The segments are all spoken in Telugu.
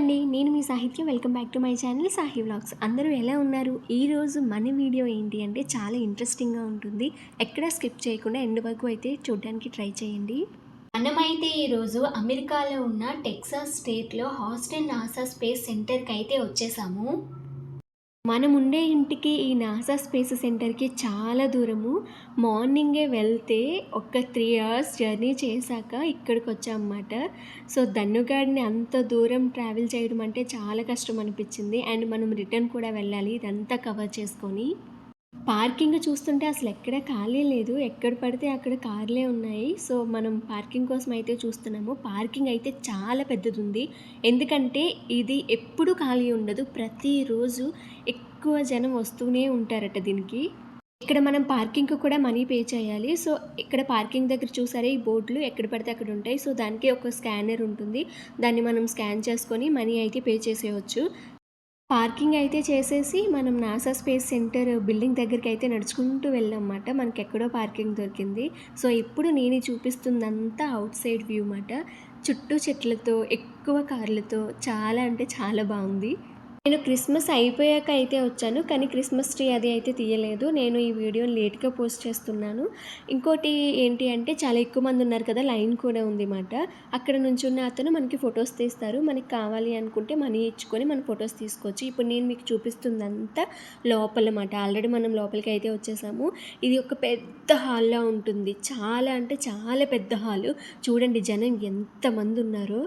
అండి నేను మీ సాహిత్యం. Welcome back to my channel Sahi vlogs. అందరూ ఎలా ఉన్నారు? ఈరోజు మన వీడియో ఏంటి అంటే చాలా ఇంట్రెస్టింగ్గా ఉంటుంది. ఎక్కడ స్కిప్ చేయకుండా ఎండ్ వరకు అయితే చూడడానికి ట్రై చేయండి. మనమైతే ఈరోజు అమెరికాలో ఉన్న టెక్సాస్ స్టేట్లో హాస్టన్ నాసా స్పేస్ సెంటర్కి అయితే వచ్చేసాము. మనం ఉండే ఇంటికి ఈ నాసా స్పేస్ సెంటర్కి చాలా దూరము. మార్నింగే వెళ్తే ఒక త్రీ అవర్స్ జర్నీ చేశాక ఇక్కడికి వచ్చామన్నమాట సో దన్నుగాడిని అంత దూరం ట్రావెల్ చేయడం అంటే చాలా కష్టం అనిపించింది అండ్ మనం రిటర్న్ కూడా వెళ్ళాలి. ఇదంతా కవర్ చేసుకొని. పార్కింగ్ చూస్తుంటే అసలు ఎక్కడ ఖాళీ లేదు. ఎక్కడ పడితే అక్కడ కార్లే ఉన్నాయి. సో మనం పార్కింగ్ కోసం అయితే చూస్తున్నాము. పార్కింగ్ అయితే చాలా పెద్దది ఉంది ఎందుకంటే ఇది ఎప్పుడు ఖాళీ ఉండదు. ప్రతిరోజు ఎక్కువ జనం వస్తూనే ఉంటారట దీనికి. ఇక్కడ మనం పార్కింగ్కి కూడా మనీ పే చేయాలి. సో ఇక్కడ పార్కింగ్ దగ్గర చూసారే? ఈ బోర్డులు ఎక్కడ పడితే అక్కడ ఉంటాయి. సో దానికి ఒక స్కానర్ ఉంటుంది. దాన్ని మనం స్కాన్ చేసుకొని మనీ అయితే పే చేసేయచ్చు. పార్కింగ్ అయితే చేసేసి మనం నాసా స్పేస్ సెంటర్ బిల్డింగ్ దగ్గరికి అయితే నడుచుకుంటూ వెళ్ళామన్నమాట. మనకి ఎక్కడో పార్కింగ్ దొరికింది. సో ఇప్పుడు నేను చూపిస్తుందంతా అవుట్ సైడ్ వ్యూ అన్నమాట. చుట్టూ చెట్లతో ఎక్కువ కార్లతో చాలా అంటే చాలా బాగుంది. నేను క్రిస్మస్ అయిపోయాక అయితే వచ్చాను కానీ క్రిస్మస్ ట్రీ అది అయితే తీయలేదు. నేను ఈ వీడియోని లేట్గా పోస్ట్ చేస్తున్నాను. ఇంకోటి ఏంటి అంటే చాలా ఎక్కువ మంది ఉన్నారు కదా లైన్ కూడా ఉంది మాట. అక్కడ నుంచి ఉన్న అతను మనకి ఫొటోస్ తీస్తారు. మనకి కావాలి అనుకుంటే మనీ ఇచ్చుకొని మన ఫొటోస్ తీసుకోవచ్చు. ఇప్పుడు నేను మీకు చూపిస్తుందంతా లోపల మాట. ఆల్రెడీ మనం లోపలికి అయితే వచ్చేసాము. ఇది ఒక పెద్ద హాల్లో ఉంటుంది. చాలా అంటే చాలా పెద్ద హాలు. చూడండి జనం ఎంతమంది ఉన్నారో.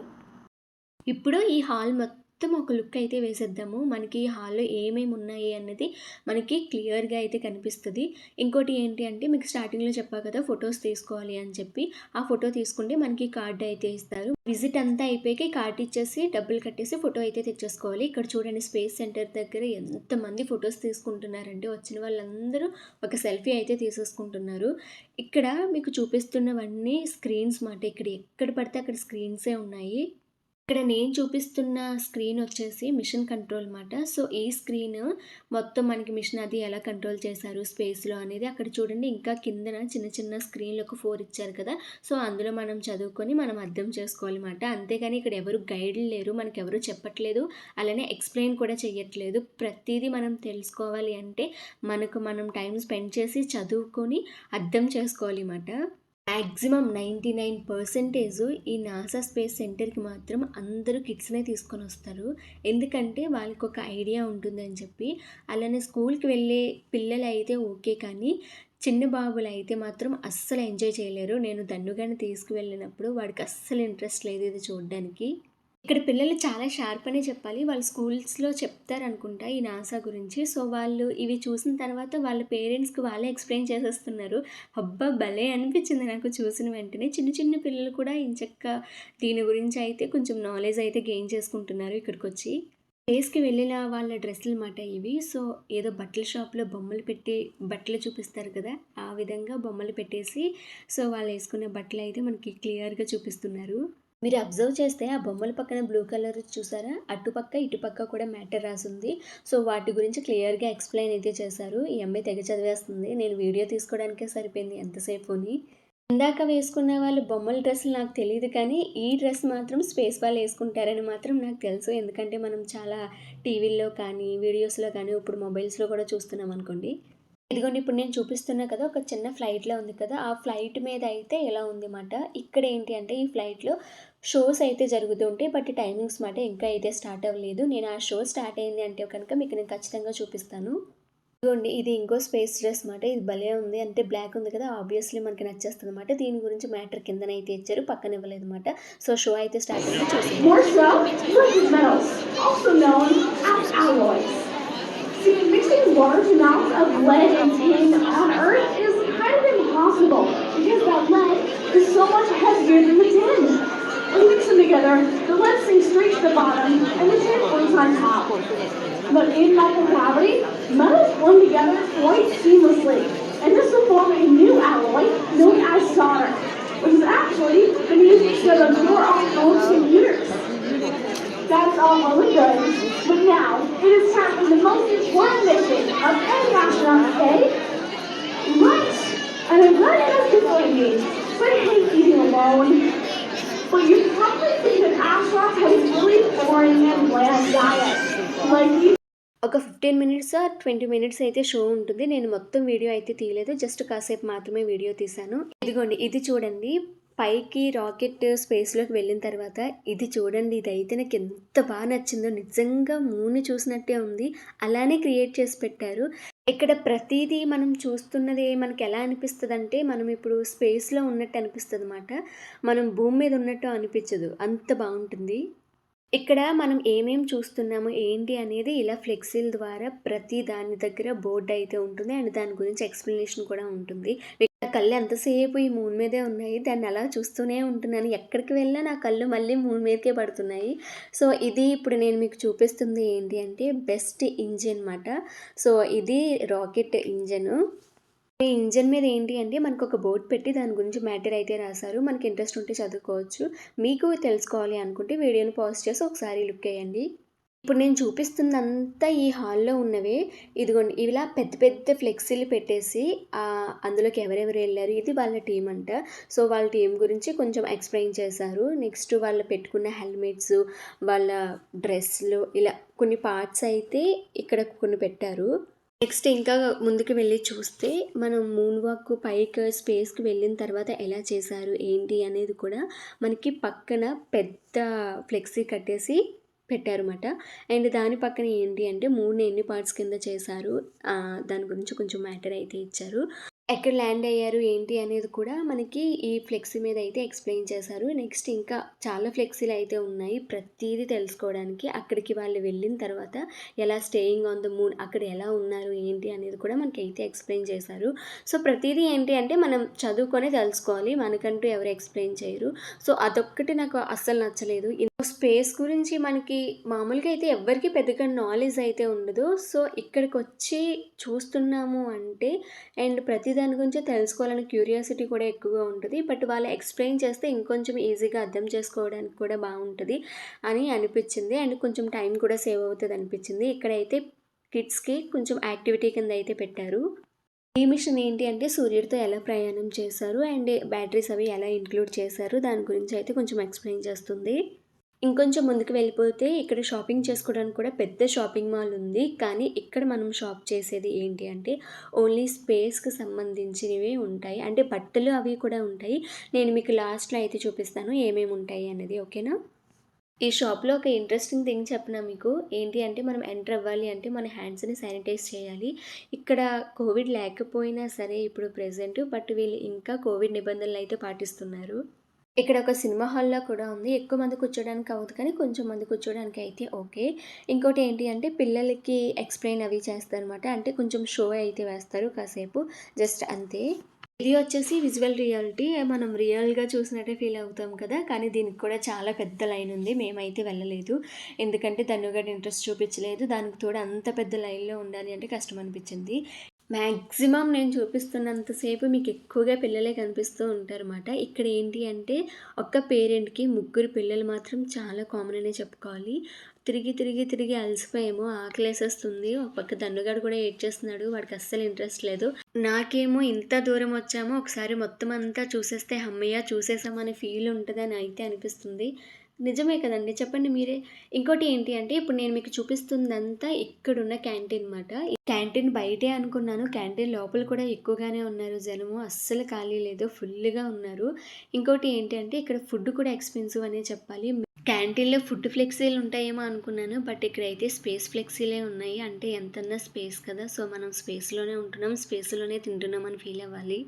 ఇప్పుడు ఈ హాల్ మొత్తం మొత్తం ఒక లుక్ అయితే వేసేద్దాము. మనకి హాల్లో ఏమేమి ఉన్నాయి అన్నది మనకి క్లియర్గా అయితే కనిపిస్తుంది. ఇంకోటి ఏంటి అంటే మీకు స్టార్టింగ్లో చెప్పా కదా ఫొటోస్ తీసుకోవాలి అని చెప్పి. ఆ ఫోటో తీసుకుంటే మనకి కార్డు అయితే ఇస్తారు. విజిట్ అంతా అయిపోయి కార్డు ఇచ్చేసి డబ్బులు కట్టేసి ఫోటో అయితే తెచ్చేసుకోవాలి. ఇక్కడ చూడండి స్పేస్ సెంటర్ దగ్గర ఎంతమంది ఫొటోస్ తీసుకుంటున్నారంటే వచ్చిన వాళ్ళందరూ ఒక సెల్ఫీ అయితే తీసేసుకుంటున్నారు. ఇక్కడ మీకు చూపిస్తున్నవన్నీ స్క్రీన్స్ మాట. ఇక్కడ ఎక్కడ పడితే అక్కడ స్క్రీన్సే ఉన్నాయి. ఇక్కడ నేను చూపిస్తున్న స్క్రీన్ వచ్చేసి మిషన్ కంట్రోల్ అనమాట సో ఈ స్క్రీన్ మొత్తం మనకి మిషన్ అది ఎలా కంట్రోల్ చేశారు స్పేస్లో అనేది అక్కడ చూడండి. ఇంకా కిందన చిన్న చిన్న స్క్రీన్లు ఒక ఫోర్ ఇచ్చారు కదా. సో అందులో మనం చదువుకొని మనం అర్థం చేసుకోవాలన్నమాట అంతేగాని ఇక్కడ ఎవరు గైడ్లు లేరు మనకి ఎవరు చెప్పట్లేదు అలానే ఎక్స్ప్లెయిన్ కూడా చేయట్లేదు ప్రతిదీ మనం తెలుసుకోవాలి అంటే మనకు మనం టైం స్పెండ్ చేసి చదువుకొని అర్థం చేసుకోవాలి అన్నమాట మ్యాక్సిమం నైంటీ నైన్ పర్సెంటేజ్ ఈ నాసా స్పేస్ సెంటర్కి మాత్రం అందరూ కిడ్స్నే తీసుకొని వస్తారు. ఎందుకంటే వాళ్ళకి ఒక ఐడియా ఉంటుందని చెప్పి. అలానే స్కూల్కి వెళ్ళే పిల్లలు అయితే ఓకే కానీ చిన్న బాబులు అయితే మాత్రం అస్సలు ఎంజాయ్ చేయలేరు. నేను దన్నుగాని తీసుకువెళ్ళినప్పుడు వాడికి అస్సలు ఇంట్రెస్ట్ లేదు ఇది చూడడానికి. ఇక్కడ పిల్లలు చాలా షార్ప్ అనే చెప్పాలి. వాళ్ళు స్కూల్స్లో చెప్తారనుకుంటా ఈ నాసా గురించి. సో వాళ్ళు ఇవి చూసిన తర్వాత వాళ్ళ పేరెంట్స్కి వాళ్ళే ఎక్స్ప్లెయిన్ చేసేస్తున్నారు. అబ్బా భలే అనిపించింది నాకు చూసిన వెంటనే. చిన్న చిన్న పిల్లలు కూడా ఇంచక్క దీని గురించి అయితే కొంచెం నాలెడ్జ్ అయితే గెయిన్ చేసుకుంటున్నారు ఇక్కడికి వచ్చి ప్లేస్కి వెళ్ళిన వాళ్ళ డ్రెస్సులు మాట ఇవి. సో ఏదో బట్టల షాప్లో బొమ్మలు పెట్టి బట్టలు చూపిస్తారు కదా ఆ విధంగా బొమ్మలు పెట్టేసి సో వాళ్ళు వేసుకునే బట్టలు అయితే మనకి క్లియర్గా చూపిస్తున్నారు. మీరు అబ్జర్వ్ చేస్తే ఆ బొమ్మల పక్కన బ్లూ కలర్ చూసారా? అటుపక్క ఇటుపక్క కూడా మ్యాటర్ రాసింది. సో వాటి గురించి క్లియర్గా ఎక్స్ప్లెయిన్ అయితే చేశారు. ఈ అమ్మాయి తెగ చదివేస్తుంది. నేను వీడియో తీసుకోవడానికే సరిపోయింది ఎంతసేపుని. ఇందాక వేసుకున్న వాళ్ళు బొమ్మల డ్రెస్సులు నాకు తెలియదు కానీ ఈ డ్రెస్ మాత్రం స్పేస్ వాళ్ళు వేసుకుంటారని మాత్రం నాకు తెలుసు. ఎందుకంటే మనం చాలా టీవీల్లో కానీ వీడియోస్లో కానీ ఇప్పుడు మొబైల్స్లో కూడా చూస్తున్నాం అనుకోండి. ఇదిగోండి ఇప్పుడు నేను చూపిస్తున్నా కదా ఒక చిన్న ఫ్లైట్లో ఉంది కదా ఆ ఫ్లైట్ మీద అయితే ఎలా ఉంది అన్నమాట ఇక్కడ ఏంటి అంటే ఈ ఫ్లైట్లో షోస్ అయితే జరుగుతూ ఉంటాయి బట్ టైమింగ్స్ మాట ఇంకా అయితే స్టార్ట్ అవ్వలేదు. నేను ఆ షో స్టార్ట్ అయింది అంటే కనుక మీకు నేను ఖచ్చితంగా చూపిస్తాను. ఇదిగోండి ఇది ఇంకో స్పేస్ డ్రెస్ మాట ఇది భలే ఉంది. అంటే బ్లాక్ ఉంది కదా ఆబ్వియస్లీ మనకి నచ్చేస్తుంది అనమాట దీని గురించి మ్యాటర్ కిందనైతే ఇచ్చారు పక్కన ఇవ్వలేదు అనమాట సో షో అయితే స్టార్ట్ అయింది చూసి Mixing large amounts of lead and tin on Earth is kind of impossible because that lead is so much heavier than the tin. When mix them together, the lead sinks straight to the bottom and the tin floats on top. But in microgravity, metals blend together quite seamlessly, and this will form a new alloy known as solder, which is actually the used to of own phone's computers. That's all well and good. But now, it is time for the most important mission of any astronaut today. Lunch! And I'm glad you asked this for me. So I hate eating alone. But you probably think that astronauts have a really boring and bland diet. Like you ఒక ఫిఫ్టీన్ మినిట్స్ ట్వంటీ మినిట్స్ అయితే షో ఉంటుంది నేను మొత్తం వీడియో అయితే తీయలేదు జస్ట్ కాసేపు మాత్రమే వీడియో తీశాను ఇదిగోండి ఇది చూడండి పైకి రాకెట్ స్పేస్లోకి వెళ్ళిన తర్వాత ఇది చూడండి ఇది అయితే నాకు ఎంత బాగా నచ్చిందో. నిజంగా మూన్ చూసినట్టే ఉంది. అలానే క్రియేట్ చేసి పెట్టారు. ఇక్కడ ప్రతిదీ మనం చూస్తున్నది మనకి ఎలా అనిపిస్తుంది అంటే మనం ఇప్పుడు స్పేస్లో ఉన్నట్టు అనిపిస్తుంది అనమాట మనం భూమి మీద ఉన్నట్టు అనిపించదు. అంత బాగుంటుంది. ఇక్కడ మనం ఏమేం చూస్తున్నాము ఏంటి అనేది ఇలా ఫ్లెక్సీల ద్వారా ప్రతి దాని దగ్గర బోర్డు అయితే ఉంటుంది. అండ్ దాని గురించి ఎక్స్ప్లెనేషన్ కూడా ఉంటుంది. నా కళ్ళు ఎంతసేపు ఈ మూన్ మీదే ఉన్నాయి? దాన్ని అలా చూస్తూనే ఉంటున్నాను. ఎక్కడికి వెళ్ళినా నా కళ్ళు మళ్ళీ మూన్ మీదకే పడుతున్నాయి. సో ఇది ఇప్పుడు నేను మీకు చూపిస్తుంది ఏంటి అంటే బెస్ట్ ఇంజిన్ అన్నమాట. సో ఇది రాకెట్ ఇంజను. ఈ ఇంజన్ మీద ఏంటి అంటే మనకు ఒక బోర్డ్ పెట్టి దాని గురించి మ్యాటర్ అయితే రాశారు. మనకి ఇంట్రెస్ట్ ఉంటే చదువుకోవచ్చు. మీకు తెలుసుకోవాలి అనుకుంటే వీడియోని పాజ్ చేసి ఒకసారి లుక్ వేయండి ఇప్పుడు నేను చూపిస్తుందంతా ఈ హాల్లో ఉన్నవే. ఇదిగోండి ఇలా పెద్ద పెద్ద ఫ్లెక్సీలు పెట్టేసి అందులోకి ఎవరెవరు వెళ్ళారు? ఇది వాళ్ళ టీం అంట. సో వాళ్ళ టీం గురించి కొంచెం ఎక్స్ప్లెయిన్ చేశారు. నెక్స్ట్ వాళ్ళు పెట్టుకున్న హెల్మెట్స్ వాళ్ళ డ్రెస్లు ఇలా కొన్ని పార్ట్స్ అయితే ఇక్కడ కొన్ని పెట్టారు. నెక్స్ట్ ఇంకా ముందుకు వెళ్ళి చూస్తే మనం మూన్ వాక్ పైకి స్పేస్కి వెళ్ళిన తర్వాత ఎలా చేశారు ఏంటి అనేది కూడా మనకి పక్కన పెద్ద ఫ్లెక్సీ కట్టేసి పెట్టారన్నమాట. అండ్ దాని పక్కన ఏంటి అంటే మూడు ఎన్ని పార్ట్స్ కింద చేశారు దాని గురించి కొంచెం మ్యాటర్ అయితే ఇచ్చారు. ఎక్కడ ల్యాండ్ అయ్యారు ఏంటి అనేది కూడా మనకి ఈ ఫ్లెక్సీ మీద అయితే ఎక్స్ప్లెయిన్ చేశారు. నెక్స్ట్ ఇంకా చాలా ఫ్లెక్సీలు అయితే ఉన్నాయి. ప్రతిదీ తెలుసుకోవడానికి అక్కడికి వాళ్ళు వెళ్ళిన తర్వాత ఎలా స్టేయింగ్ ఆన్ ద మూన్ అక్కడ ఎలా ఉన్నారు ఏంటి అనేది కూడా మనకి అయితే ఎక్స్ప్లెయిన్ చేశారు. సో ప్రతిదీ ఏంటి అంటే మనం చదువుకొని తెలుసుకోవాలి. మనకంటూ ఎవరు ఎక్స్ప్లెయిన్ చేయరు. సో అదొక్కటి నాకు అస్సలు నచ్చలేదు. స్పేస్ గురించి మనకి మామూలుగా అయితే ఎవ్వరికి పెద్దగా నాలెడ్జ్ అయితే ఉండదు. సో ఇక్కడికి వచ్చి చూస్తున్నాము అంటే అండ్ ప్రతి దాని గురించి తెలుసుకోవాలని క్యూరియాసిటీ కూడా ఎక్కువగా ఉంటుంది. బట్ వాళ్ళు ఎక్స్ప్లెయిన్ చేస్తే ఇంకొంచెం ఈజీగా అర్థం చేసుకోవడానికి కూడా బాగుంటుంది అని అనిపించింది. అండ్ కొంచెం టైం కూడా సేవ్ అవుతుంది అనిపించింది. ఇక్కడైతే కిడ్స్కి కొంచెం యాక్టివిటీ కింద అయితే పెట్టారు. ఈ మిషన్ ఏంటి అంటే సూర్యుడితో ఎలా ప్రయాణం చేశారు అండ్ బ్యాటరీస్ అవి ఎలా ఇంక్లూడ్ చేశారు? దాని గురించి అయితే కొంచెం ఎక్స్ప్లెయిన్ చేస్తుంది. ఇంకొంచెం ముందుకు వెళ్ళిపోతే ఇక్కడ షాపింగ్ చేసుకోవడానికి కూడా పెద్ద షాపింగ్ మాల్ ఉంది. కానీ ఇక్కడ మనం షాప్ చేసేది ఏంటి అంటే ఓన్లీ స్పేస్కి సంబంధించినవి ఉంటాయి. అంటే బట్టలు అవి కూడా ఉంటాయి. నేను మీకు లాస్ట్లో అయితే చూపిస్తాను ఏమేమి ఉంటాయి అనేది ఓకేనా? ఈ షాప్లో ఒక ఇంట్రెస్టింగ్ థింగ్ చెప్పిన మీకు? ఏంటి అంటే మనం ఎంటర్ అవ్వాలి అంటే మన హ్యాండ్స్ని శానిటైజ్ చేయాలి. ఇక్కడ కోవిడ్ లేకపోయినా సరే ఇప్పుడు ప్రెసెంట్ బట్ వీళ్ళు ఇంకా కోవిడ్ నిబంధనలు అయితే పాటిస్తున్నారు. ఇక్కడ ఒక సినిమా హాల్లో కూడా ఉంది. ఎక్కువ మంది కూర్చోడానికి అవ్వదు కానీ కొంచెం మంది కూర్చోడానికి అయితే ఓకే. ఇంకోటి ఏంటి అంటే పిల్లలకి ఎక్స్ప్లెయిన్ అవి చేస్తారనమాట అంటే కొంచెం షో అయితే వేస్తారు కాసేపు. జస్ట్ అంతే. ఇది వచ్చేసి విజువల్ రియాలిటీ. మనం రియల్గా చూసినట్టే ఫీల్ అవుతాం కదా. కానీ దీనికి కూడా చాలా పెద్ద లైన్ ఉంది. మేమైతే వెళ్ళలేదు. ఎందుకంటే ధనుగడ్ ఇంట్రెస్ట్ చూపించలేదు. దానికి తోడు అంత పెద్ద లైన్లో ఉండాలి అంటే కష్టం అనిపించింది. మ్యాక్సిమం నేను చూపిస్తున్నంతసేపు మీకు ఎక్కువగా పిల్లలే కనిపిస్తూ ఉంటారన్నమాట. ఇక్కడ ఏంటి అంటే ఒక్క పేరెంట్కి ముగ్గురు పిల్లలు మాత్రం చాలా కామన్ అనే చెప్పుకోవాలి. తిరిగి తిరిగి తిరిగి అలసిపోయేమో ఆకలేసేస్తుంది. ఒక పక్క దండుగాడు కూడా ఏడ్చేస్తున్నాడు వాడికి అస్సలు ఇంట్రెస్ట్ లేదు. నాకేమో ఇంత దూరం వచ్చామో ఒకసారి మొత్తం అంతా చూసేస్తే అమ్మయ్య చూసేసామనే ఫీల్ ఉంటుందని అయితే అనిపిస్తుంది. నిజమే కదండి. చెప్పండి మీరే. ఇంకోటి ఏంటి అంటే ఇప్పుడు నేను మీకు చూపిస్తుందంతా ఇక్కడున్న క్యాంటీన్ అనమాట క్యాంటీన్ బయటే అనుకున్నాను. క్యాంటీన్ లోపల కూడా ఎక్కువగానే ఉన్నారు జనము. అస్సలు ఖాళీ లేదు. ఫుల్గా ఉన్నారు. ఇంకోటి ఏంటి అంటే ఇక్కడ ఫుడ్ కూడా ఎక్స్పెన్సివ్ అనే చెప్పాలి. క్యాంటీన్లో ఫుడ్ ఫ్లెక్సీలు ఉంటాయేమో అనుకున్నాను. బట్ ఇక్కడ అయితే స్పేస్ ఫ్లెక్సీలే ఉన్నాయి. అంటే ఎంతన్నా స్పేస్ కదా. సో మనం స్పేస్లోనే ఉంటున్నాం. స్పేస్లోనే తింటున్నాం అని ఫీల్ అవ్వాలి.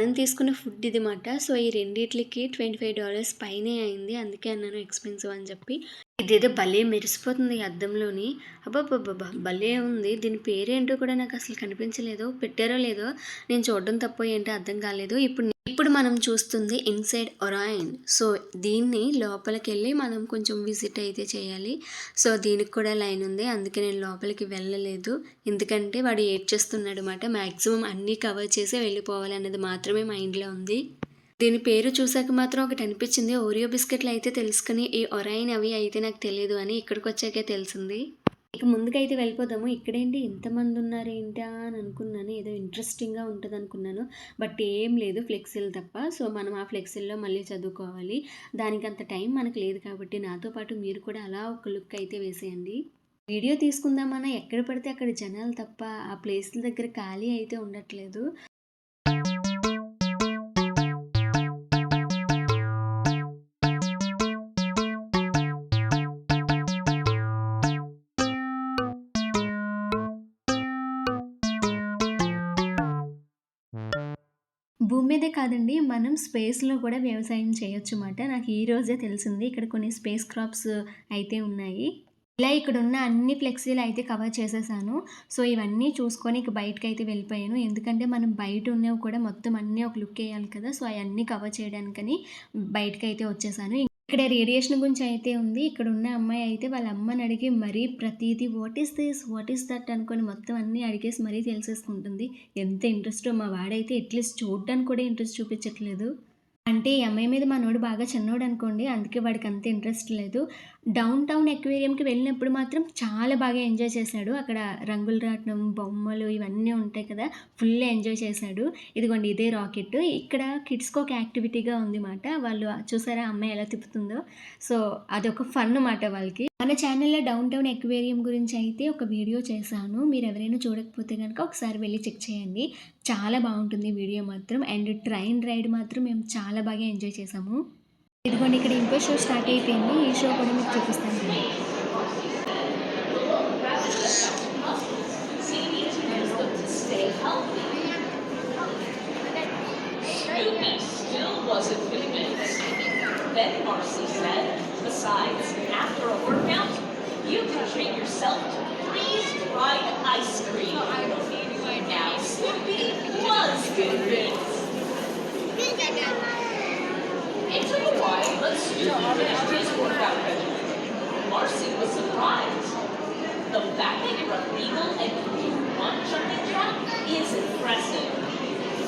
మనం తీసుకున్న ఫుడ్ ఇది మాట సో ఈ రెండిట్లకి ట్వంటీ ఫైవ్ డాలర్స్ పైనే అయింది. అందుకే అన్నాను ఎక్స్పెన్సివ్ అని చెప్పి. ఇదేదో భలే మెరిసిపోతుంది ఈ అద్దంలోని. అబ్బాబ్బాబ్బా భలే ఉంది. దీని పేరేంటో కూడా నాకు అసలు కనిపించలేదు. పెట్టారో లేదో నేను చూడడం తప్ప ఏంటో అర్థం కాలేదు. ఇప్పుడు ఇప్పుడు మనం చూస్తుంది ఇన్సైడ్ ఒరాయిన్. సో దీన్ని లోపలికి వెళ్ళి మనం కొంచెం విజిట్ అయితే చేయాలి. సో దీనికి కూడా లైన్ ఉంది. అందుకే నేను లోపలికి వెళ్ళలేదు. ఎందుకంటే వాడు ఏడ్ చేస్తున్నాడు అనమాట మ్యాక్సిమం అన్నీ కవర్ చేసి వెళ్ళిపోవాలి అనేది మాత్రమే మైండ్లో ఉంది. దీని పేరు చూసాక మాత్రం ఒకటి అనిపించింది ఓరియో బిస్కెట్లు అయితే తెలుసుకుని ఈ ఒరైన్ అవి అయితే నాకు తెలియదు అని ఇక్కడికి వచ్చాకే తెలిసింది ఇక ముందుకైతే వెళ్ళిపోదాము. ఇక్కడేంటి ఎంతమంది ఉన్నారు ఏంటా అని అనుకున్నాను. ఏదో ఇంట్రెస్టింగ్‌గా ఉంటుంది అనుకున్నాను బట్ ఏం లేదు ఫ్లెక్సీలు తప్ప. సో, మనం ఆ ఫ్లెక్సీల్లో మళ్ళీ చదువుకోవాలి. దానికంత టైం మనకు లేదు కాబట్టి నాతో పాటు మీరు కూడా అలా ఒక లుక్ అయితే వేసేయండి. వీడియో తీసుకుందామన్నా ఎక్కడ పడితే అక్కడ జనాలు తప్ప ఆ ప్లేస్ల దగ్గర ఖాళీ అయితే ఉండట్లేదు. భూమి మీదే కాదండి. మనం స్పేస్‌లో కూడా వ్యవసాయం చేయొచ్చు అన్నమాట నాకు ఈ రోజే తెలిసింది. ఇక్కడ కొన్ని స్పేస్ క్రాప్స్ అయితే ఉన్నాయి. ఇలా ఇక్కడ ఉన్న అన్ని ఫ్లెక్సీలు అయితే కవర్ చేసేసాను. సో, ఇవన్నీ చూసుకొని ఇక అయితే వెళ్ళిపోయాను. ఎందుకంటే మనం బయట ఉన్నవి కూడా మొత్తం అన్నీ ఒక లుక్ వేయాలి కదా! సో, అవన్నీ కవర్ చేయడానికని అయితే వచ్చేసాను. ఇక్కడ రేడియేషన్ గురించి అయితే ఉంది. ఇక్కడ ఉన్న అమ్మాయి అయితే వాళ్ళ అమ్మని అడిగి మరీ ప్రతిదీ what is this? What is that? అనుకోని మొత్తం అన్నీ అడిగేసి మరీ తెలిసేసుకుంటుంది. ఎంత ఇంట్రెస్టో మా వాడైతే ఎట్లీస్ట్ చూడడానికి కూడా ఇంట్రెస్ట్ చూపించట్లేదు. అంటే ఈ అమ్మాయి మీద మనోడు బాగా చిన్నోడనుకోండి. అందుకే వాడికి అంత ఇంట్రెస్ట్ లేదు. డౌన్ టౌన్ ఎక్వేరియంకి వెళ్ళినప్పుడు మాత్రం చాలా బాగా ఎంజాయ్ చేశాడు. అక్కడ రంగుల రాట్నం, బొమ్మలు ఇవన్నీ ఉంటాయి కదా! ఫుల్ ఎంజాయ్ చేశాడు. ఇదిగోండి ఇదే రాకెట్. ఇక్కడ కిడ్స్‌కి ఒక యాక్టివిటీగా ఉంది మాట. వాళ్ళు చూసారా అమ్మాయి ఎలా తిప్పుతుందో? సో, అదొక ఫన్ మాట వాళ్ళకి. మన ఛానల్‌లో డౌన్ టౌన్ ఎక్వేరియం గురించి అయితే ఒక వీడియో చేశాను. మీరు ఎవరైనా చూడకపోతే కనుక ఒకసారి వెళ్ళి చెక్ చేయండి. చాలా బాగుంటుంది వీడియో మాత్రం. అండ్ ట్రైన్ రైడ్ మాత్రం మేము చాలా బాగా ఎంజాయ్ చేసాము ఇదిగోండి ఇక్కడ ఇంకో షో స్టార్ట్ అయిపోయింది. ఈ షో కూడా మీకు చూపిస్తాను రండి. Still wasn't. Then Marcy said, besides, after a workout, you can treat yourself to freeze-dried ice cream. Now Snoopy was convinced. It took a while, but Snoopy finished his workout regimen. Marcy was surprised. The fact that you're a legal and can do one jumping jack is impressive.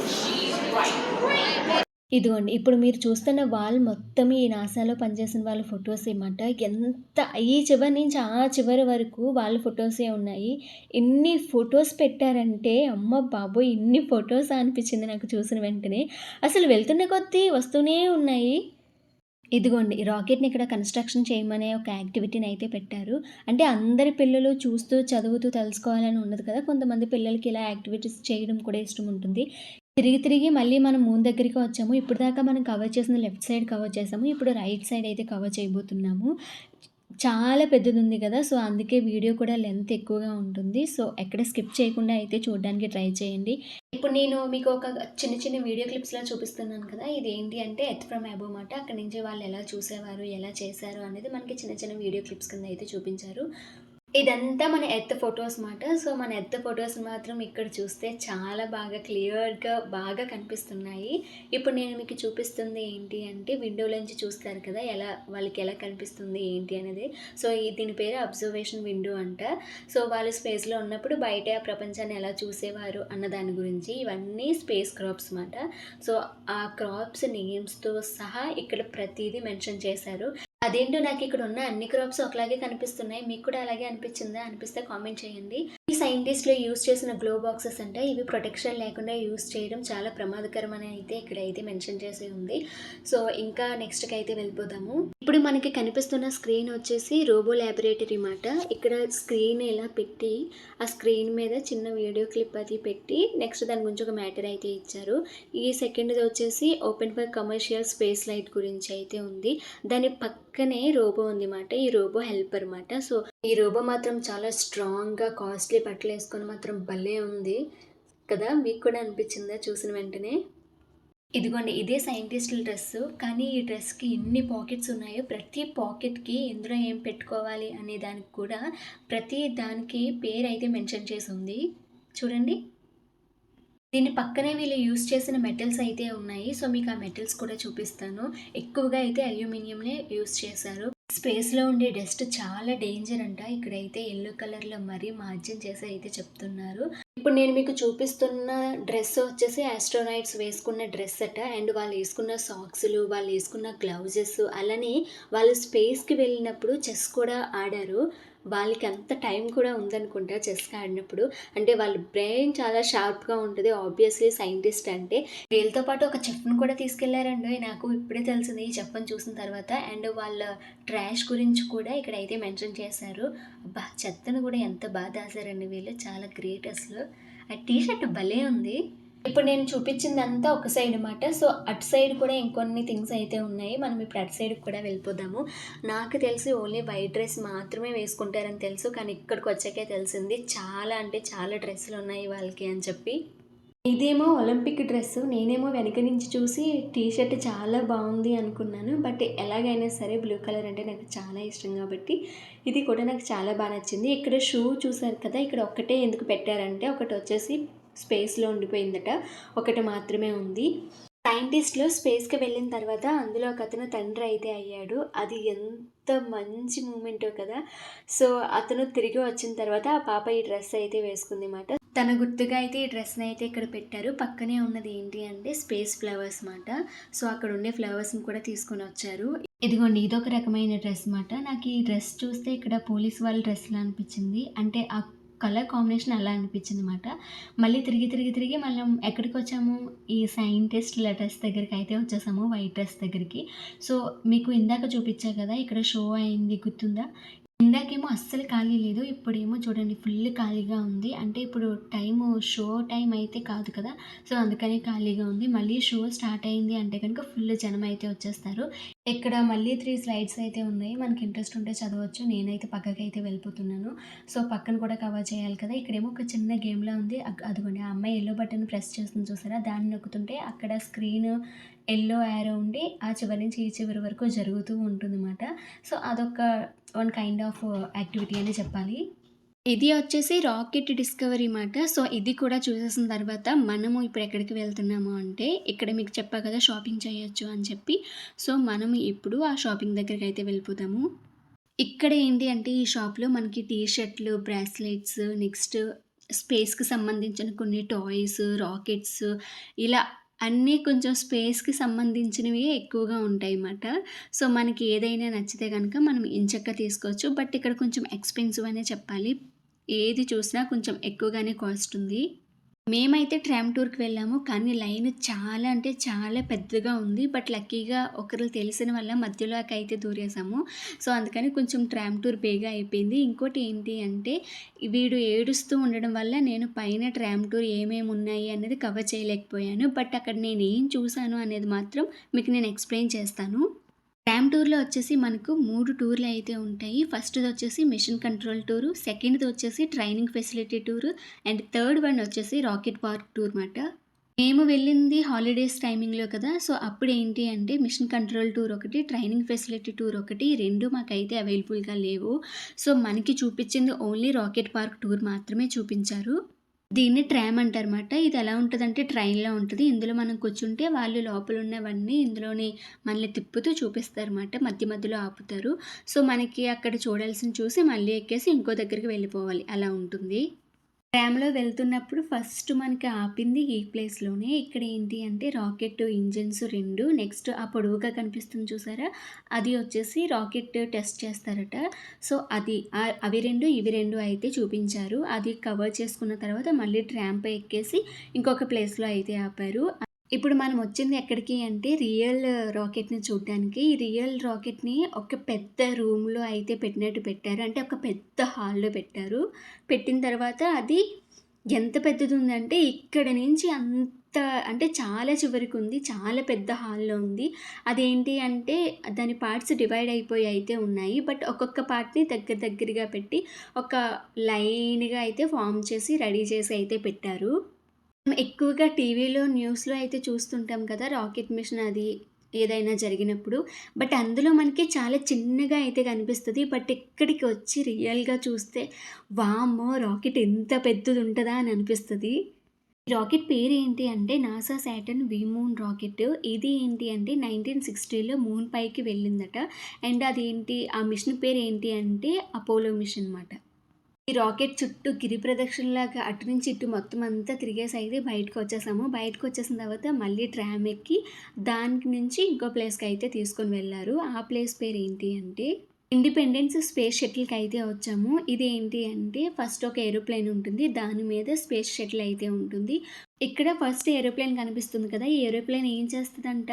She's right. Great ఇదిగోండి. ఇప్పుడు మీరు చూస్తున్న వాళ్ళు మొత్తం ఈ నాసాలో పనిచేసిన వాళ్ళ ఫొటోస్ మాట. ఎంత ఈ చివరి నుంచి ఆ చివరి వరకు వాళ్ళ ఫొటోసే ఉన్నాయి. ఎన్ని ఫొటోస్ పెట్టారంటే అమ్మ బాబోయ్! ఇన్ని ఫొటోస్ అనిపించింది నాకు చూసిన వెంటనే. అసలు వెళ్తున్న కొద్దీ వస్తూనే ఉన్నాయి. ఇదిగోండి రాకెట్‌ని ఇక్కడ కన్‌స్ట్రక్షన్ చేయమనే ఒక యాక్టివిటీని అయితే పెట్టారు. అంటే అందరి పిల్లలు చూస్తూ, చదువుతూ తెలుసుకోవాలని ఉండదు కదా! కొంతమంది పిల్లలకి ఇలా యాక్టివిటీస్ చేయడం కూడా ఇష్టం ఉంటుంది. తిరిగి తిరిగి మళ్ళీ మనం మూన్ దగ్గరికి వచ్చాము. ఇప్పుడు దాకా మనం కవర్ చేసిన లెఫ్ట్ సైడ్ కవర్ చేసాము. ఇప్పుడు రైట్ సైడ్ అయితే కవర్ చేయబోతున్నాము. చాలా పెద్దది ఉంది కదా! సో, అందుకే వీడియో కూడా లెంత్ ఎక్కువగా ఉంటుంది. సో, ఎక్కడ స్కిప్ చేయకుండా అయితే చూడడానికి ట్రై చేయండి. ఇప్పుడు నేను మీకు ఒక చిన్న చిన్న వీడియో క్లిప్స్‌లా చూపిస్తున్నాను కదా! ఇది ఏంటి అంటే ఎత్ ఫ్రమ్ అబోవ్ మాట. అక్కడి నుంచి వాళ్ళు ఎలా చూసేవారు, ఎలా చేశారు అనేది మనకి చిన్న చిన్న వీడియో క్లిప్స్ కింద అయితే చూపించారు. ఇదంతా మన ఎర్త్ ఫొటోస్ మాట. సో, మన ఎర్త్ ఫొటోస్ మాత్రం ఇక్కడ చూస్తే చాలా బాగా క్లియర్‌గా బాగా కనిపిస్తున్నాయి. ఇప్పుడు నేను మీకు చూపిస్తుంది ఏంటి అంటే విండోలోంచి చూస్తారు కదా! ఎలా వాళ్ళకి ఎలా కనిపిస్తుంది ఏంటి అనేది. సో, ఈ దీని పేరు అబ్జర్వేషన్ విండో అంట. సో, వాళ్ళు స్పేస్‌లో ఉన్నప్పుడు బయట ప్రపంచాన్ని ఎలా చూసేవారు అన్న దాని గురించి ఇవన్నీ స్పేస్ క్రాప్స్ మాట. సో, ఆ క్రాప్స్ నేమ్స్‌తో సహా ఇక్కడ ప్రతిదీ మెన్షన్ చేశారు. అదేంటో నాకు ఇక్కడ ఉన్న అన్ని క్రాప్స్ ఒకలాగే కనిపిస్తున్నాయి. మీకు కూడా అలాగే అనిపించిందా? అనిపిస్తే కామెంట్ చేయండి. ఈ సైంటిస్ట్లో యూజ్ చేసిన గ్లో బాక్సెస్ అంటే ఇవి ప్రొటెక్షన్ లేకుండా యూస్ చేయడం చాలా ప్రమాదకరం అని అయితే ఇక్కడైతే మెన్షన్ చేసి ఉంది. సో, ఇంకా నెక్స్ట్‌కి అయితే వెళ్ళిపోదాము. ఇప్పుడు మనకి కనిపిస్తున్న స్క్రీన్ వచ్చేసి రోబో ల్యాబొరేటరీ మాట. ఇక్కడ స్క్రీన్ ఇలా పెట్టి ఆ స్క్రీన్ మీద చిన్న వీడియో క్లిప్ అది పెట్టి నెక్స్ట్ దాని గురించి ఒక మ్యాటర్ అయితే ఇచ్చారు. ఈ సెకండ్‌ది వచ్చేసి open for commercial space light గురించి అయితే ఉంది. దాని పక్కనే రోబో ఉంది మాట. ఈ రోబో హెల్పర్ అన్నమాట సో, ఈ రోబో మాత్రం చాలా స్ట్రాంగ్‌గా కాస్ట్లీ బట్టలు వేసుకొని మాత్రం భలే ఉంది కదా! మీకు కూడా అనిపించిందా చూసిన వెంటనే? ఇదిగోండి ఇదే సైంటిస్టుల డ్రెస్సు. కానీ ఈ డ్రెస్‌కి ఎన్ని పాకెట్స్ ఉన్నాయో ప్రతి పాకెట్‌కి ఇందులో ఏం పెట్టుకోవాలి అనే దానికి కూడా ప్రతి దానికి పేరు అయితే మెన్షన్ చేసి ఉంది. చూడండి. దీని పక్కనే వీళ్ళు యూజ్ చేసిన మెటల్స్ అయితే ఉన్నాయి. సో, మీకు ఆ మెటల్స్ కూడా చూపిస్తాను. ఎక్కువగా అయితే అల్యూమినియంనే యూజ్ చేశారు. స్పేస్‌లో ఉండే డస్ట్ చాలా డేంజర్ అంట. ఇక్కడైతే ఎల్లో కలర్‌లో మరీ మార్జిన్ చేసి అయితే చెప్తున్నారు. ఇప్పుడు నేను మీకు చూపిస్తున్న డ్రెస్ వచ్చేసి ఆస్ట్రోనైట్స్ వేసుకున్న డ్రెస్ అట. అండ్ వాళ్ళు వేసుకున్న సాక్స్‌లు, వాళ్ళు వేసుకున్న గ్లౌజెస్ అలానే వాళ్ళు స్పేస్‌కి వెళ్ళినప్పుడు చెస్ కూడా ఆడారు. వాళ్ళకి అంత టైం కూడా ఉందనుకుంటా చెస్ ఆడినప్పుడు. అంటే వాళ్ళ బ్రెయిన్ చాలా షార్ప్గా ఉంటుంది. ఆబ్వియస్లీ సైంటిస్ట్ అంటే. వీళ్ళతో పాటు ఒక చెఫ్ను కూడా తీసుకెళ్ళారండి. నాకు ఇప్పుడే తెలిసింది ఈ చెఫ్ని చూసిన తర్వాత. అండ్ వాళ్ళ ట్రాష్ గురించి కూడా ఇక్కడ అయితే మెన్షన్ చేశారు. అబ్బా చెత్తను కూడా ఎంత బాగా దాసారండి వీళ్ళు. చాలా గ్రేట్ అసలు. ఆ టీ షర్ట్ భలే ఉంది. ఇప్పుడు నేను చూపించిందంతా ఒక సైడ్ అనమాట సో అటు సైడ్ కూడా ఇంకొన్ని థింగ్స్ అయితే ఉన్నాయి. మనం ఇప్పుడు అటు సైడ్ కూడా వెళ్ళిపోదాము. నాకు తెలిసి ఓన్లీ వైట్ డ్రెస్ మాత్రమే వేసుకుంటారని తెలుసు. కానీ ఇక్కడికి వచ్చాకే తెలిసింది. చాలా అంటే చాలా డ్రెస్సులు ఉన్నాయి వాళ్ళకి అని చెప్పి. ఇదేమో ఒలింపిక్ డ్రెస్ నేనేమో వెనక నుంచి చూసి టీ షర్ట్ చాలా బాగుంది అనుకున్నాను. బట్ ఎలాగైనా సరే బ్లూ కలర్ అంటే నాకు చాలా ఇష్టం కాబట్టి ఇది కూడా నాకు చాలా బాగా నచ్చింది. ఇక్కడ షూ చూసారు కదా? ఇక్కడ ఒక్కటే ఎందుకు పెట్టారంటే ఒకటి వచ్చేసి స్పేస్లో ఉండిపోయిందట. ఒకటి మాత్రమే ఉంది. సైంటిస్ట్లో స్పేస్కి వెళ్ళిన తర్వాత అందులో ఒక అతను తండ్రి అయితే అయ్యాడు. అది ఎంత మంచి మూమెంటో కదా. సో అతను తిరిగి వచ్చిన తర్వాత ఆ పాప ఈ డ్రెస్ అయితే వేసుకుంది మాట తన గుర్తుగా అయితే ఈ డ్రెస్ని అయితే ఇక్కడ పెట్టారు. పక్కనే ఉన్నది ఏంటి అంటే స్పేస్ ఫ్లవర్స్ మాట. సో అక్కడ ఉండే ఫ్లవర్స్ని కూడా తీసుకొని వచ్చారు. ఇదిగోండి ఇదొక రకమైన డ్రెస్ మాట. నాకు ఈ డ్రెస్ చూస్తే ఇక్కడ పోలీస్ వాళ్ళ డ్రెస్లా అనిపించింది. అంటే ఆ కలర్ కాంబినేషన్ అలా అనిపించింది అనమాట మళ్ళీ తిరిగి తిరిగి తిరిగి మనం ఎక్కడికి వచ్చాము ఈ సైంటిస్ట్ లెటర్స్ దగ్గరికి అయితే వచ్చేసాము వైట్ డ్రెస్ దగ్గరికి. సో మీకు ఇందాక చూపించా కదా ఇక్కడ షో అయింది గుర్తుందా? ఇందాకేమో అస్సలు ఖాళీ లేదు ఇప్పుడేమో చూడండి ఫుల్ ఖాళీగా ఉంది. అంటే ఇప్పుడు టైం షో టైం అయితే కాదు కదా సో అందుకని ఖాళీగా ఉంది. మళ్ళీ షో స్టార్ట్ అయింది అంటే కనుక ఫుల్ జనం అయితే వచ్చేస్తారు. ఇక్కడ మళ్ళీ త్రీ స్లైడ్స్ అయితే ఉన్నాయి. మనకి ఇంట్రెస్ట్ ఉంటే చదవచ్చు. నేనైతే పక్కకి అయితే వెళ్ళిపోతున్నాను. సో పక్కన కూడా కవర్ చేయాలి కదా. ఇక్కడేమో ఒక చిన్న గేమ్లా ఉంది. అదిగోండి ఆ అమ్మాయి ఎల్లో బటన్ ప్రెస్ చేస్తుంది చూసారా? దాన్ని నొక్కుతుంటే అక్కడ స్క్రీన్ ఎల్లో యారో ఉండి ఆ చివరి నుంచి ఈ చివరి వరకు జరుగుతూ ఉంటుందన్నమాట. సో అదొక వన్ కైండ్ ఆఫ్ యాక్టివిటీ అని చెప్పాలి. ఇది వచ్చేసి రాకెట్ డిస్కవరీ మాట. సో ఇది కూడా చూసేసిన తర్వాత మనము ఇప్పుడు ఎక్కడికి వెళ్తున్నాము అంటే ఇక్కడ మీకు చెప్పా కదా షాపింగ్ చేయొచ్చు అని చెప్పి. సో మనం ఇప్పుడు ఆ షాపింగ్ దగ్గరికి అయితే వెళ్ళిపోతాము. ఇక్కడ ఏంటి అంటే ఈ షాప్లో మనకి టీ షర్ట్లు బ్రాస్లెట్స్ నెక్స్ట్ స్పేస్కి సంబంధించిన కొన్ని టాయ్స్ రాకెట్స్ ఇలా అన్నీ కొంచెం స్పేస్కి సంబంధించినవి ఎక్కువగా ఉంటాయి అన్నమాట సో మనకి ఏదైనా నచ్చితే కనుక మనం ఇంచక్క తీసుకోవచ్చు. బట్ ఇక్కడ కొంచెం ఎక్స్పెన్సివ్ అనే చెప్పాలి. ఏది చూసినా కొంచెం ఎక్కువగానే కాస్ట్ ఉంది. మేమైతే ట్రామ్ టూర్కి వెళ్ళాము. కానీ లైన్ చాలా అంటే చాలా పెద్దగా ఉంది. బట్ లక్కీగా ఒకరు తెలిసిన వల్ల మధ్యలోకి అయితే దూరేసాము సో అందుకని కొంచెం ట్రామ్ టూర్ బేగా అయిపోయింది. ఇంకోటి ఏంటి అంటే వీడు ఏడుస్తూ ఉండడం వల్ల నేను పైన ట్రామ్ టూర్ ఏమేమి ఉన్నాయి అనేది కవర్ చేయలేకపోయాను. బట్ అక్కడ నేను ఏం చూశాను అనేది మాత్రం మీకు నేను ఎక్స్ప్లెయిన్ చేస్తాను. ట్రామ్ టూర్లో వచ్చేసి మనకు మూడు టూర్లు అయితే ఉంటాయి. ఫస్ట్ది వచ్చేసి మిషన్ కంట్రోల్ టూరు సెకండ్ది వచ్చేసి training facility tour and third one వచ్చేసి రాకెట్ పార్క్ టూర్ అన్నమాట. మేము వెళ్ళింది హాలిడేస్ టైమింగ్లో కదా సో అప్పుడు ఏంటి అంటే మిషన్ కంట్రోల్ టూర్ ఒకటి ట్రైనింగ్ ఫెసిలిటీ టూర్ ఒకటి రెండు మాకైతే అవైలబుల్గా లేవు. సో మనకి చూపించింది ఓన్లీ రాకెట్ పార్క్ టూర్ మాత్రమే చూపించారు. దీన్ని ట్రామ్ అంటారన్నమాట. ఇది ఎలా ఉంటుందంటే ట్రైన్లో ఉంటుంది. ఇందులో మనం కూర్చుంటే వాళ్ళు లోపల ఉన్నవన్నీ ఇందులోనే మనల్ని తిప్పుతూ చూపిస్తారన్నమాట. మధ్య మధ్యలో ఆపుతారు. సో మనకి అక్కడ చూడాల్సిన చూసి మళ్ళీ ఎక్కేసి ఇంకో దగ్గరికి వెళ్ళిపోవాలి. అలా ఉంటుంది. ర్యామ్లో వెళ్తున్నప్పుడు ఫస్ట్ మనకి ఆపింది ఈ ప్లేస్లోనే ఇక్కడ ఏంటి అంటే రాకెట్ ఇంజిన్స్ రెండు. నెక్స్ట్ ఆ పొడవుగా కనిపిస్తుంది చూసారా? అది వచ్చేసి రాకెట్ టెస్ట్ చేస్తారట. సో అది అవి రెండు ఇవి రెండు అయితే చూపించారు. అది కవర్ చేసుకున్న తర్వాత మళ్ళీ ట్రాంప్ ఎక్కేసి ఇంకొక ప్లేస్లో అయితే ఆపారు. ఇప్పుడు మనం వచ్చింది ఎక్కడికి అంటే రియల్ రాకెట్ని చూడడానికి. ఈ రియల్ రాకెట్ని ఒక పెద్ద రూమ్లో అయితే పెట్టినట్టు పెట్టారు. అంటే ఒక పెద్ద హాల్లో పెట్టారు. పెట్టిన తర్వాత అది ఎంత పెద్దది ఉందంటే ఇక్కడ నుంచి అంత అంటే చాలా చివరికి ఉంది. చాలా పెద్ద హాల్లో ఉంది. అదేంటి అంటే దాని పార్ట్స్ డివైడ్ అయిపోయి అయితే ఉన్నాయి. బట్ ఒక్కొక్క పార్ట్ని దగ్గర దగ్గరగా పెట్టి ఒక లైన్గా అయితే ఫామ్ చేసి రెడీ చేసి అయితే పెట్టారు. ఎక్కువగా టీవీలో న్యూస్లో అయితే చూస్తుంటాం కదా రాకెట్ మిషన్ అది ఏదైనా జరిగినప్పుడు. బట్ అందులో మనకి చాలా చిన్నగా అయితే కనిపిస్తుంది. బట్ ఇక్కడికి వచ్చి రియల్గా చూస్తే వామ్మో రాకెట్ ఎంత పెద్దది ఉంటుందా అని అనిపిస్తుంది. ఈ రాకెట్ పేరు ఏంటి అంటే NASA Saturn V moon rocket. ఇది ఏంటి అంటే నైన్టీన్ సిక్స్టీలో మూన్ పైకి వెళ్ళిందట. అండ్ అది ఏంటి ఆ మిషన్ పేరు ఏంటి అంటే అపోలో మిషన్ అనమాట ఈ రాకెట్ చుట్టూ గిరి ప్రదక్షిణలాగా అటు నుంచి ఇటు మొత్తం అంతా తిరిగేసి అయితే బయటకు వచ్చేసాము. బయటకు వచ్చేసిన తర్వాత మళ్ళీ ట్రామ్ ఎక్కి దానికి నుంచి ఇంకో ప్లేస్కి అయితే తీసుకొని వెళ్ళారు. ఆ ప్లేస్ పేరు ఏంటి అంటే ఇండిపెండెన్స్ స్పేస్ షటిల్కి అయితే వచ్చాము. ఇది ఏంటి అంటే ఫస్ట్ ఒక ఏరోప్లేన్ ఉంటుంది. దాని మీద స్పేస్ షటిల్ అయితే ఉంటుంది. ఇక్కడ ఫస్ట్ ఏరోప్లేన్ కనిపిస్తుంది కదా. ఈ ఏరోప్లేన్ ఏం చేస్తుందంట?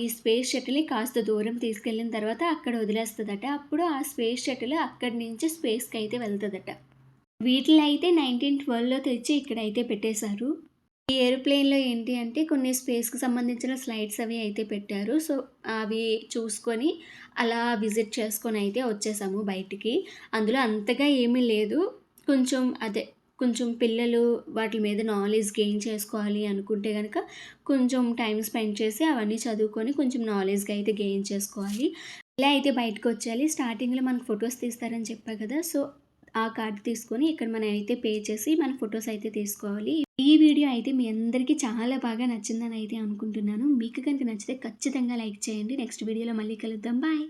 ఈ స్పేస్ షటిల్ని కాస్త దూరం తీసుకెళ్ళిన తర్వాత అక్కడ వదిలేస్తుందట. అప్పుడు ఆ స్పేస్ షటిల్ అక్కడి నుంచి స్పేస్కి అయితే వెళ్తుందట. వీటిలో అయితే నైన్టీన్ ట్వెల్వ్లో తెచ్చి ఇక్కడైతే పెట్టేశారు. ఈ ఏరోప్లేన్లో ఏంటి అంటే కొన్ని స్పేస్కి సంబంధించిన స్లైడ్స్ అవి అయితే పెట్టారు. సో అవి చూసుకొని అలా విజిట్ చేసుకొని అయితే వచ్చేసాము బయటికి. అందులో అంతగా ఏమీ లేదు. కొంచెం అదే కొంచెం పిల్లలు వాటి మీద నాలెడ్జ్ గెయిన్ చేసుకోవాలి అనుకుంటే కనుక కొంచెం టైం స్పెండ్ చేసి అవన్నీ చదువుకొని కొంచెం నాలెడ్జ్గా అయితే గెయిన్ చేసుకోవాలి. ఇలా అయితే బయటకు వచ్చేయాలి. స్టార్టింగ్లో మనకు ఫొటోస్ తీస్తారని చెప్పా కదా. సో ఆ కార్డు తీసుకొని ఇక్కడ మనం అయితే పే చేసి మన ఫొటోస్ అయితే తీసుకోవాలి. ఈ వీడియో అయితే మీ అందరికీ చాలా బాగా నచ్చిందని అయితే అనుకుంటున్నాను. మీకు కనుక నచ్చితే ఖచ్చితంగా లైక్ చేయండి. నెక్స్ట్ వీడియోలో మళ్ళీ కలుద్దాం. బాయ్.